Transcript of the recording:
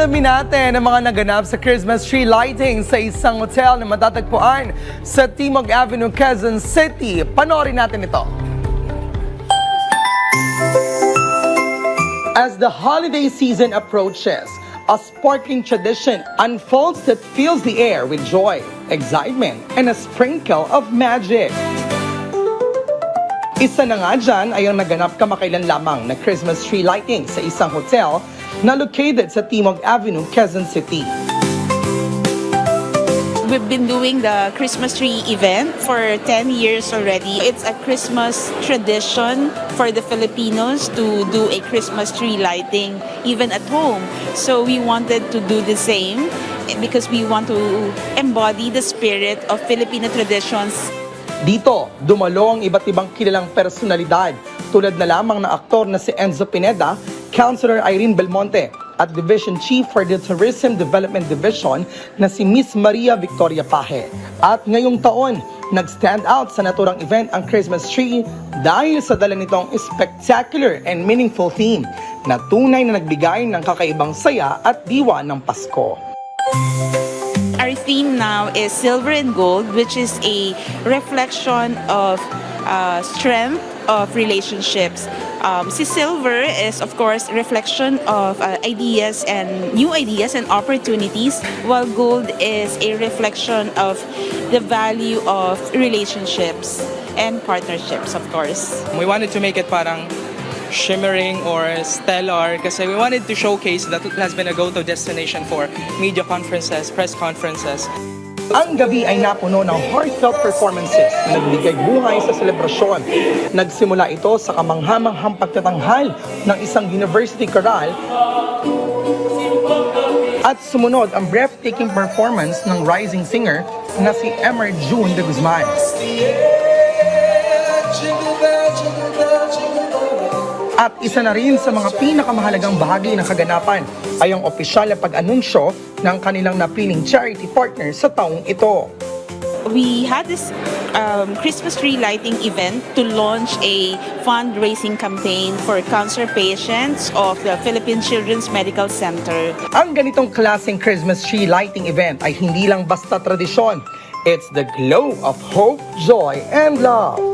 Alamin natin ang mga naganap sa Christmas tree lighting sa isang hotel na matatagpuan sa Timog Avenue, Quezon City. Panoorin natin ito. As the holiday season approaches, a sparkling tradition unfolds that fills the air with joy, excitement, and a sprinkle of magic. Isa na nga dyan ay ang naganap kamakailan lamang na Christmas tree lighting sa isang hotel na located sa Timog Avenue, Quezon City. We've been doing the Christmas tree event for 10 years already. It's a Christmas tradition for the Filipinos to do a Christmas tree lighting even at home. So we wanted to do the same because we want to embody the spirit of Filipino traditions Dito, dumalo ang iba't ibang kilalang personalidad tulad na lamang na aktor na si Enzo Pineda, Councilor Irene Belmonte, at Division Chief for the Tourism Development Division na si Miss Maria Victoria Pahe. At ngayong taon, nag-stand out sa naturang event ang Christmas tree dahil sa dala nitong spectacular and meaningful theme na tunay na nagbigay ng kakaibang saya at diwa ng Pasko. Our theme now is silver and gold, which is a reflection of uh, strength of relationships. Um, si silver is, of course, reflection of uh, ideas and new ideas and opportunities, while gold is a reflection of the value of relationships and partnerships, of course. We wanted to make it parang shimmering or stellar kasi we wanted to showcase that it has been a go-to destination for media conferences, press conferences. Ang gabi ay napuno ng heartfelt performances na nagbigay buhay sa selebrasyon. Nagsimula ito sa kamanghamanghang pagtatanghal ng isang university choral at sumunod ang breathtaking performance ng rising singer na si Emer June de Guzman. At isa na rin sa mga pinakamahalagang bahagi ng kaganapan ay ang opisyal na pag-anunsyo ng kanilang napiling charity partner sa taong ito. we had this um, Christmas tree lighting event to launch a fundraising campaign for cancer patients of the Philippine Children's Medical Center. Ang ganitong klaseng Christmas tree lighting event ay hindi lang basta tradisyon. It's the glow of hope, joy, and love.